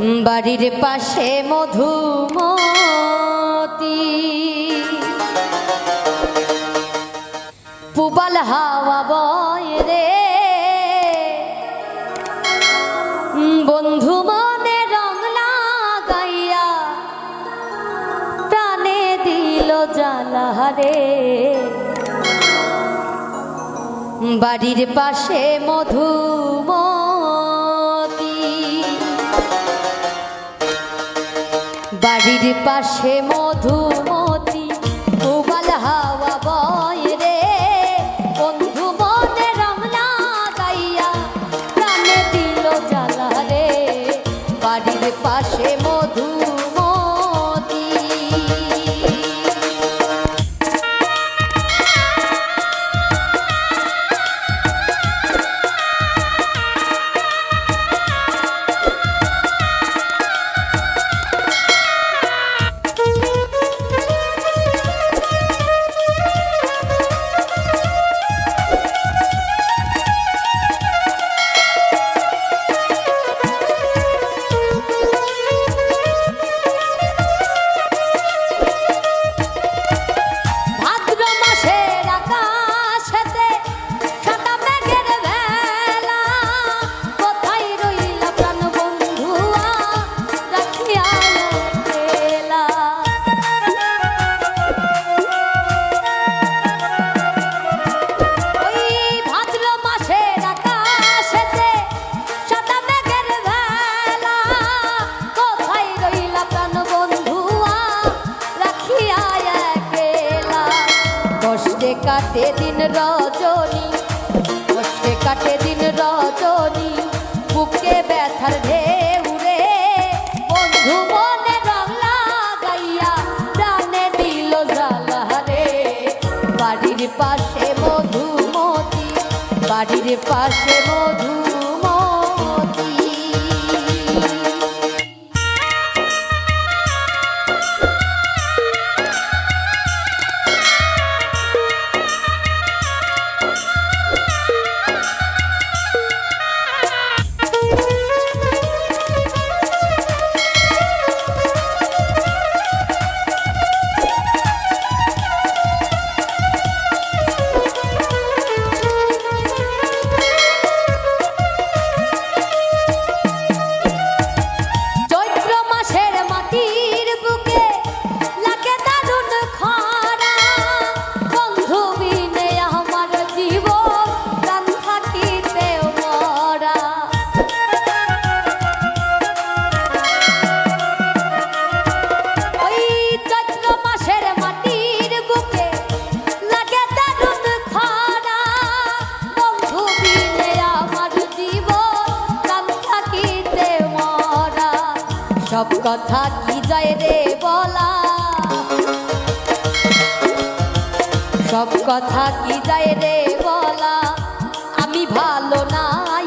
বাড়ির পাশে মধুমতি। পুবাল হাওয়া বয় রে। বন্ধু মনে রং লাগাইয়া প্রাণে দিল জ্বালা রে বাড়ির পাশে মধুমতি। বাড়ির পাশে মধুমতি, উবাল হাওয়া বয় রে। বন্ধু মনে রমনা গাইয়া প্রাণে দিল জ্বালা রে। বাড়ির পাশে কষ্টে কাটে দিন রজনী, কষ্টে কাটে দিন রজনী, বুকে ব্যথার ঢেউ বন্ধু মনে রং লাগাইয়া প্রাণে দিল জ্বালা বাড়ির পাশে মধুমতি, বাড়ির পাশে মধুমতি। সব কথা কি যায় রে বলা? সব কথা কি যায় রে বলা? আমি ভালো নাই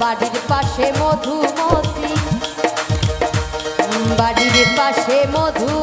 বাড়ির পাশে মধুমতি বাড়ির পাশে মধু।